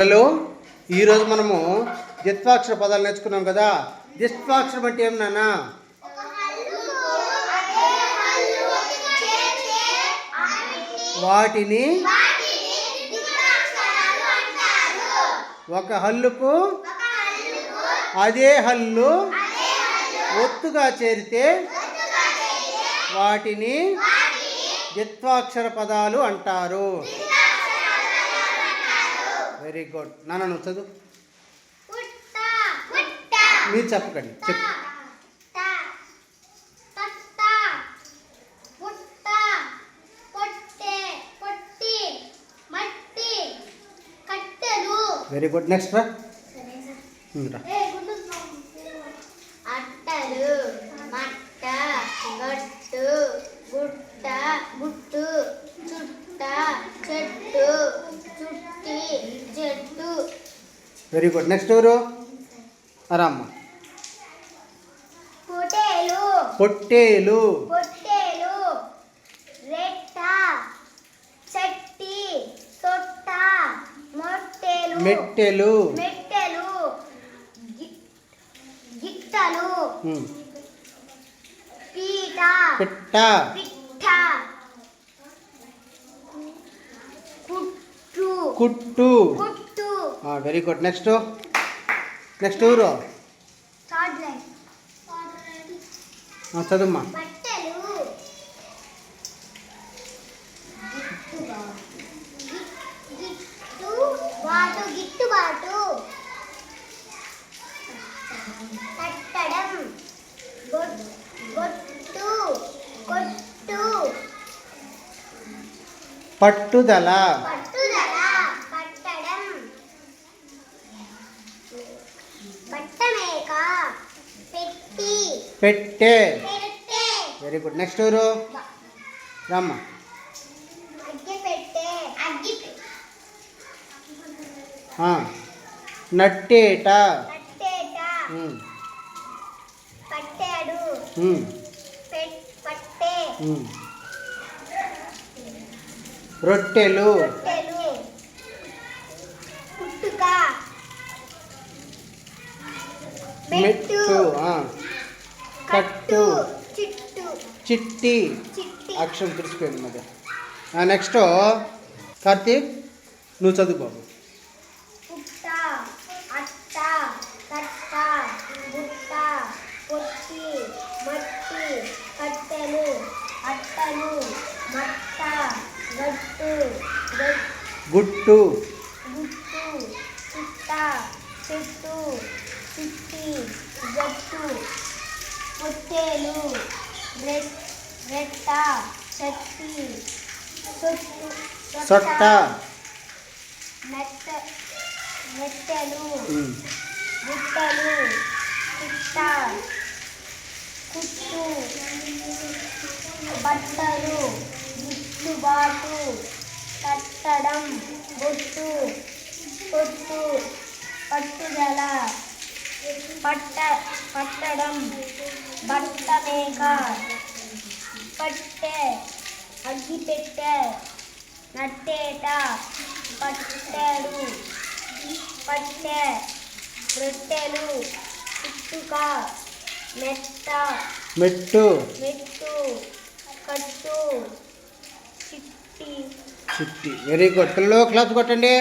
Hello ఈరోజు మనము ద్విత్వాక్షర పదాలు నేర్చుకున్నాం కదా. ద్విత్వాక్షరం అంటే ఏం నాన్న? వాటిని ఒక హల్లుకు అదే హల్లు ఒత్తుగా చేరితే వాటిని ద్విత్వాక్షర పదాలు అంటారు. Very good. నాన్న నువ్వు చదువు. మీరు చెప్పకండి. చెప్పు. Very good. నెక్స్ట్ రా. రా. అట్టలు మట్ట గుట్ట. వెరీ గుడ్ నెక్స్ట్ ఎవరు? రామ్మ పొట్టేలు. పొట్టేలు. రెట్ట. చెట్టి. తొట్ట. మొట్టేలు. మెట్టెలు. గిట్టలు పీట. పిట్ట. కుట్టు. కుట్టు. వెరీ గుడ్ నెక్స్ట్ నెక్స్ట్ ఊరు? చదువు పట్టుదల. చదువుమ్మా గిట్టు బాటు గిట్టుబాటు కట్టడం బొట్- బొట్టు కొట్టు పట్టుదల పట్టుదల కట్టడం బట్టమేక పెట్టి. వెరీ గుడ్ నెక్స్ట్ ఎవరు? రామ్మ. నట్టేట. పట్టాడు. పట్టే. రొట్టెలు. రొట్టెలు పుట్టుక మెట్టు. కట్టు. చిట్టు. అక్షరం తెలిసిపోయింది మధ్య. నెక్స్ట్ కార్తీక్ నువ్వు చదువు బాబు. గుట్ట గట్టు గట్ గుట్టు. గుట్టు చుట్ట చెట్టు చిట్టి జట్టు పొట్టేలు రెట్ రెట్ట చెట్టి సొట్టు మెట్ట మెట్టెలు గుట్టలు పుట్ట కుట్టు బట్టలు గిట్టుబాటు కట్టడం బొట్టు పొట్టు పట్టుదల పట్ట పట్టడం బట్ట మేక పట్టె అగ్గిపెట్టె నట్టేట పట్టెడు పట్టె రొట్టెలు పుట్టుక మెట్ట మెట్టు. మెట్టు కట్టు చిట్టి. చిట్టి. వెరీ గుడ్ పిల్లలు క్లాస్ కొట్టండి.